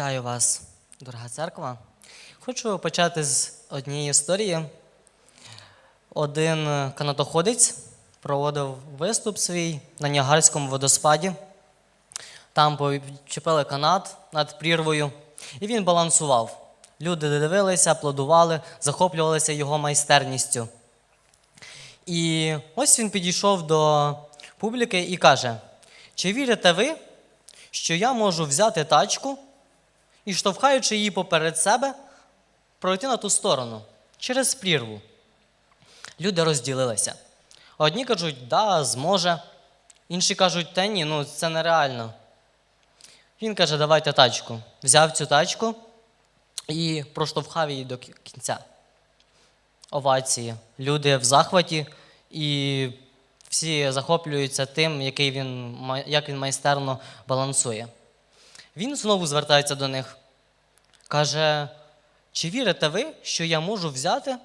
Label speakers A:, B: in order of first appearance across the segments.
A: Вітаю вас, дорога церква. Хочу почати з однієї історії. Один канатоходець проводив виступ свій на Ніагарському водоспаді. Там почепили канат над прірвою, і він балансував. Люди дивилися, аплодували, захоплювалися його майстерністю. І ось він підійшов до публіки і каже: Чи вірите ви, що я можу взяти тачку і, штовхаючи її поперед себе, пройти на ту сторону через прірву? Люди розділилися. Одні кажуть, да, зможе, інші кажуть, та ні, ну це нереально. Він каже, давайте тачку. Взяв цю тачку і проштовхав її до кінця. Овації. Люди в захваті, і всі захоплюються тим, який він, як він майстерно балансує. Він знову звертається до них. Каже: чи вірите ви, що я можу взяти,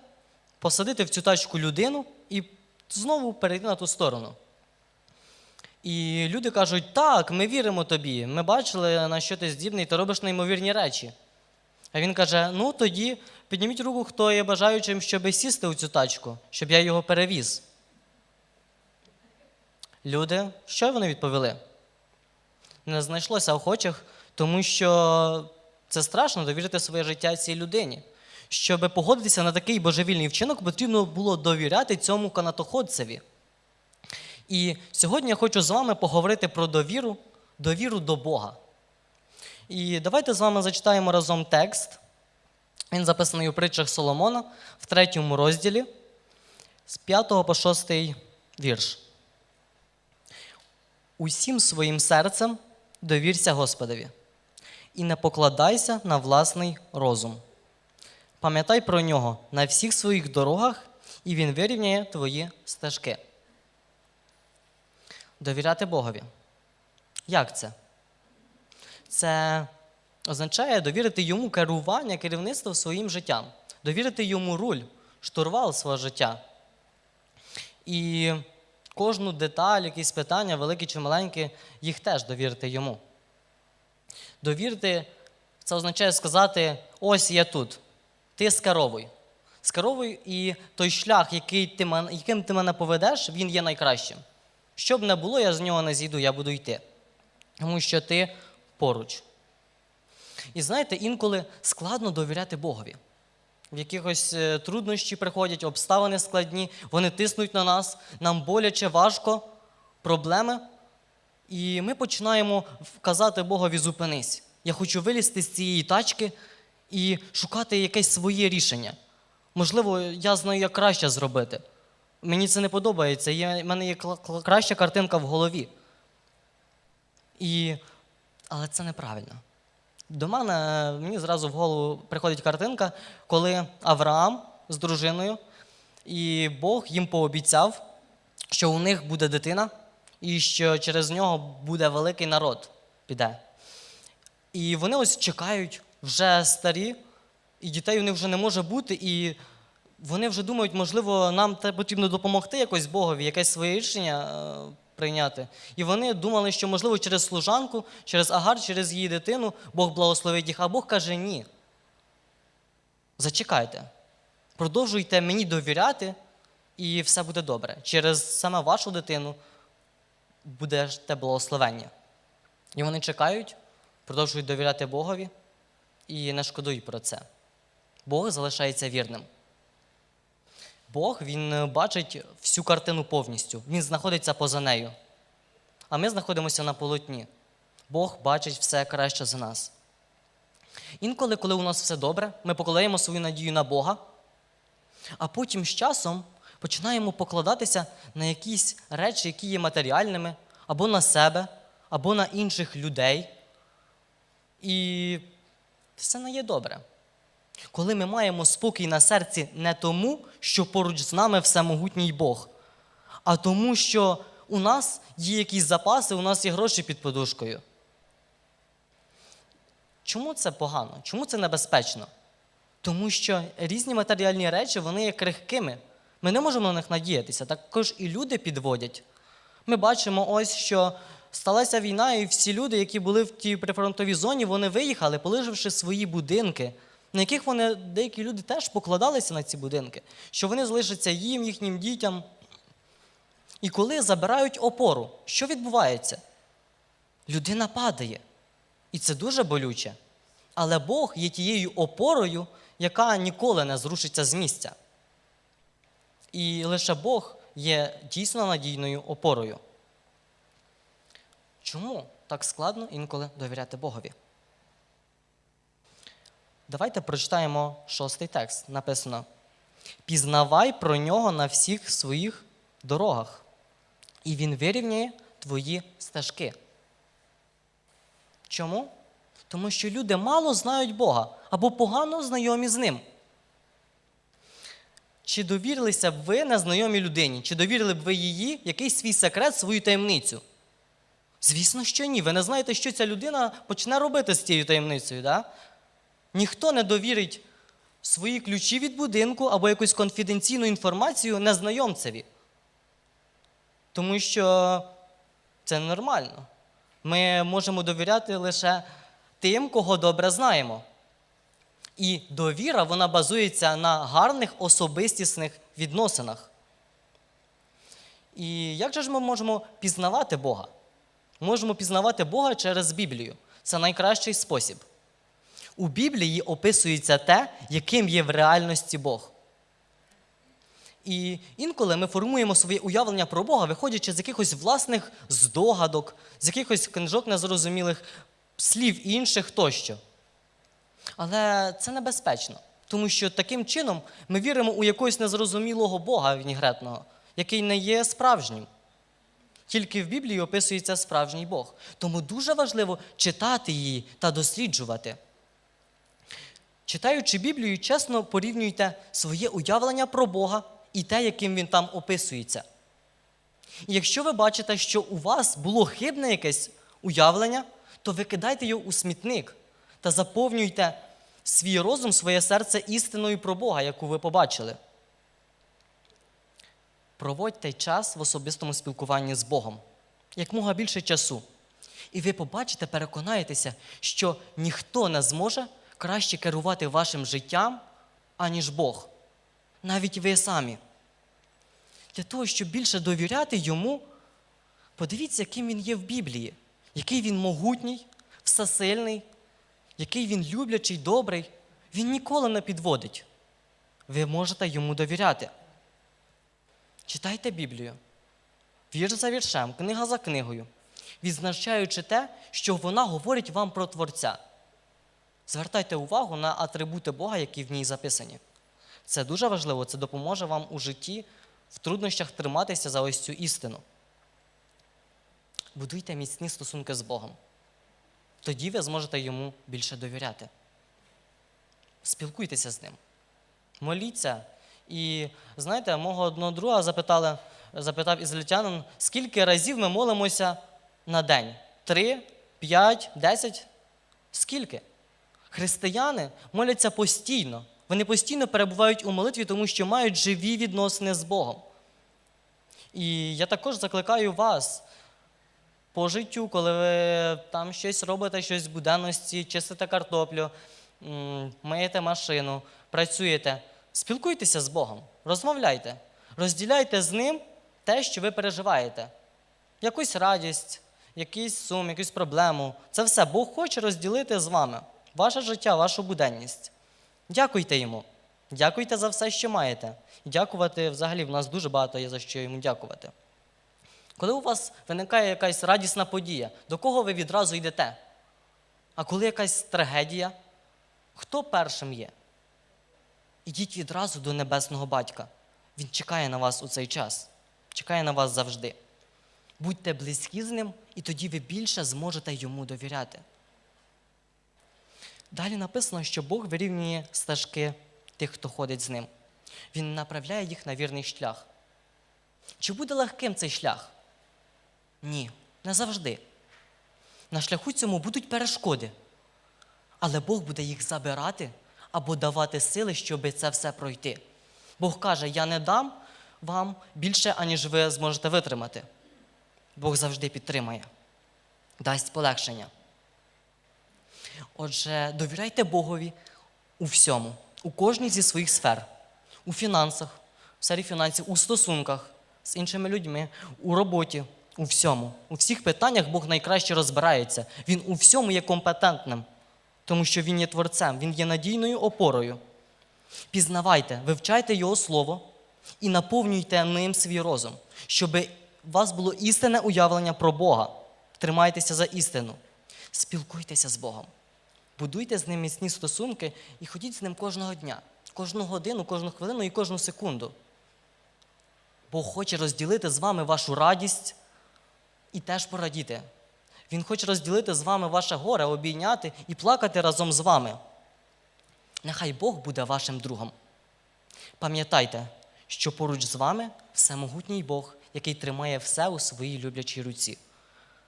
A: посадити в цю тачку людину і знову перейти на ту сторону? І люди кажуть, так, ми віримо тобі. Ми бачили, на що ти здібний, ти робиш неймовірні речі. А він каже: ну тоді підніміть руку, хто є бажаючим, щоб сісти у цю тачку, щоб я його перевіз. Люди, що вони відповіли? Не знайшлося охочих, тому що це страшно довірити своє життя цій людині. Щоб погодитися на такий божевільний вчинок, потрібно було довіряти цьому канатоходцеві. І сьогодні я хочу з вами поговорити про довіру, довіру до Бога. І давайте з вами зачитаємо разом текст. Він записаний у притчах Соломона в третьому розділі з 5 по 6 вірш. Усім своїм серцем довірся Господові і не покладайся на власний розум. Пам'ятай про нього на всіх своїх дорогах, і він вирівняє твої стежки. Довіряти Богові. Як це? Це означає довірити йому керування, керівництво своїм життям, довірити йому руль, штурвал свого життя. І кожну деталь, якісь питання, великі чи маленькі, їх теж довірити йому. Довірити це означає сказати: ось я тут, ти скеровуй. Скеровуй, і той шлях, який ти, яким ти мене поведеш, він є найкращим. Що б не було, я з нього не зійду, я буду йти. Тому що ти поруч. І знаєте, інколи складно довіряти Богові. В якихось е, труднощі приходять, обставини складні, вони тиснуть на нас, нам боляче, важко, проблеми. І ми починаємо казати Богові, зупинись. Я хочу вилізти з цієї тачки і шукати якесь своє рішення. Можливо, я знаю, як краще зробити. Мені це не подобається. В мене є краща картинка в голові. І... Але це неправильно. До мене мені зразу в голову приходить картинка, коли Авраам з дружиною, і Бог їм пообіцяв, що у них буде дитина, і що через нього буде великий народ піде. І вони ось чекають, вже старі, і дітей у них вже не може бути, і вони вже думають, можливо, нам потрібно допомогти якось Богові, якесь своє рішення е, прийняти. І вони думали, що, можливо, через служанку, через Агар, через її дитину Бог благословить їх, а Бог каже ні. Зачекайте. Продовжуйте мені довіряти, і все буде добре. Через саме вашу дитину буде те благословення. І вони чекають, продовжують довіряти Богові і не шкодують про це. Бог залишається вірним. Бог він е, бачить всю картину повністю. Він знаходиться поза нею. А ми знаходимося на полотні. Бог бачить все краще за нас. Інколи, коли у нас все добре, ми покладаємо свою надію на Бога, а потім з часом починаємо покладатися на якісь речі, які є матеріальними, або на себе, або на інших людей. І все не є добре. Коли ми маємо спокій на серці не тому, що поруч з нами всемогутній Бог, а тому, що у нас є якісь запаси, у нас є гроші під подушкою. Чому це погано? Чому це небезпечно? Тому що різні матеріальні речі вони є крихкими. Ми не можемо на них надіятися. Також і люди підводять. Ми бачимо ось, що сталася війна, і всі люди, які були в тій прифронтовій зоні, вони виїхали, полишивши свої будинки, на яких вони деякі люди теж покладалися на ці будинки, що вони залишаться їм, їхнім дітям. І коли забирають опору, що відбувається? Людина падає. І це дуже болюче. Але Бог є тією опорою, яка ніколи не зрушиться з місця. І лише Бог є дійсно надійною опорою. Чому так складно інколи довіряти Богові? Давайте прочитаємо шостий текст. Написано: Пізнавай про нього на всіх своїх дорогах, і він вирівняє твої стежки. Чому? Тому що люди мало знають Бога або погано знайомі з ним. Чи довірилися б ви незнайомій людині? Чи довірили б ви її якийсь свій секрет, свою таємницю? Звісно, що ні. Ви не знаєте, що ця людина почне робити з цією таємницею. Да? Ніхто не довірить свої ключі від будинку або якусь конфіденційну інформацію незнайомцеві. Тому що це ненормально. Ми можемо довіряти лише тим, кого добре знаємо. І довіра вона базується на гарних особистісних відносинах. І як же ж ми можемо пізнавати Бога? Можемо пізнавати Бога через Біблію. Це найкращий спосіб. У Біблії описується те, яким є в реальності Бог. І інколи ми формуємо своє уявлення про Бога, виходячи з якихось власних здогадок, з якихось книжок незрозумілих слів інших тощо. Але це небезпечно, тому що таким чином ми віримо у якогось незрозумілого Бога вінігретного, який не є справжнім. Тільки в Біблії описується справжній Бог. Тому дуже важливо читати її та досліджувати. Читаючи Біблію, чесно порівнюйте своє уявлення про Бога і те, яким він там описується. І якщо ви бачите, що у вас було хибне якесь уявлення, то викидайте його у смітник та заповнюйте свій розум, своє серце істиною про Бога, яку ви побачили. Проводьте час в особистому спілкуванні з Богом, якмога більше часу. І ви побачите, переконаєтеся, що ніхто не зможе краще керувати вашим життям, аніж Бог. Навіть ви самі. Для того, щоб більше довіряти йому, подивіться, яким він є в Біблії, який він могутній, всесильний, який він люблячий, добрий. Він ніколи не підводить. Ви можете йому довіряти. Читайте Біблію, вірш за віршем, книга за книгою, відзначаючи те, що вона говорить вам про Творця. Звертайте увагу на атрибути Бога, які в ній записані. Це дуже важливо, це допоможе вам у житті в труднощах триматися за ось цю істину. Будуйте міцні стосунки з Богом. Тоді ви зможете йому більше довіряти. Спілкуйтеся з ним. Моліться. І знаєте, мого одного друга запитали, запитав ізраїльтянин, скільки разів ми молимося на день? Три, п'ять, десять? Скільки? Християни моляться постійно. Вони постійно перебувають у молитві, тому що мають живі відносини з Богом. І я також закликаю вас по життю, коли ви там щось робите, щось з буденності, чистите картоплю, миєте машину, працюєте. Спілкуйтеся з Богом, розмовляйте, розділяйте з ним те, що ви переживаєте. Якусь радість, якийсь сум, якусь проблему. Це все Бог хоче розділити з вами. Ваше життя, вашу буденність. Дякуйте йому. Дякуйте за все, що маєте. Дякувати взагалі в нас дуже багато є за що йому дякувати. Коли у вас виникає якась радісна подія, до кого ви відразу йдете? А коли якась трагедія, хто першим є? Ідіть відразу до небесного батька. Він чекає на вас у цей час, чекає на вас завжди. Будьте близькі з ним, і тоді ви більше зможете йому довіряти. Далі написано, що Бог вирівнює стежки тих, хто ходить з ним. Він направляє їх на вірний шлях. Чи буде легким цей шлях? Ні, не завжди. На шляху цьому будуть перешкоди, але Бог буде їх забирати або давати сили, щоб це все пройти. Бог каже: Я не дам вам більше, аніж ви зможете витримати. Бог завжди підтримає. дасть полегшення. Отже, довіряйте Богові у всьому, у кожній зі своїх сфер, у фінансах, в сфері фінансів, у стосунках з іншими людьми, у роботі, у всьому. У всіх питаннях Бог найкраще розбирається. Він у всьому є компетентним, тому що Він є творцем, Він є надійною опорою. Пізнавайте, вивчайте Його Слово і наповнюйте ним свій розум, щоб у вас було істинне уявлення про Бога. Тримайтеся за істину. Спілкуйтеся з Богом. Будуйте з ним міцні стосунки і ходіть з ним кожного дня, кожну годину, кожну хвилину і кожну секунду. Бог хоче розділити з вами вашу радість і теж порадіти. Він хоче розділити з вами ваше горе, обійняти і плакати разом з вами. Нехай Бог буде вашим другом. Пам'ятайте, що поруч з вами всемогутній Бог, який тримає все у своїй люблячій руці.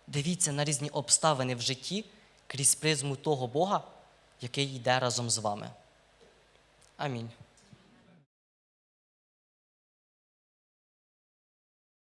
A: Дивіться на різні обставини в житті крізь призму того Бога, який йде разом з вами. Амінь.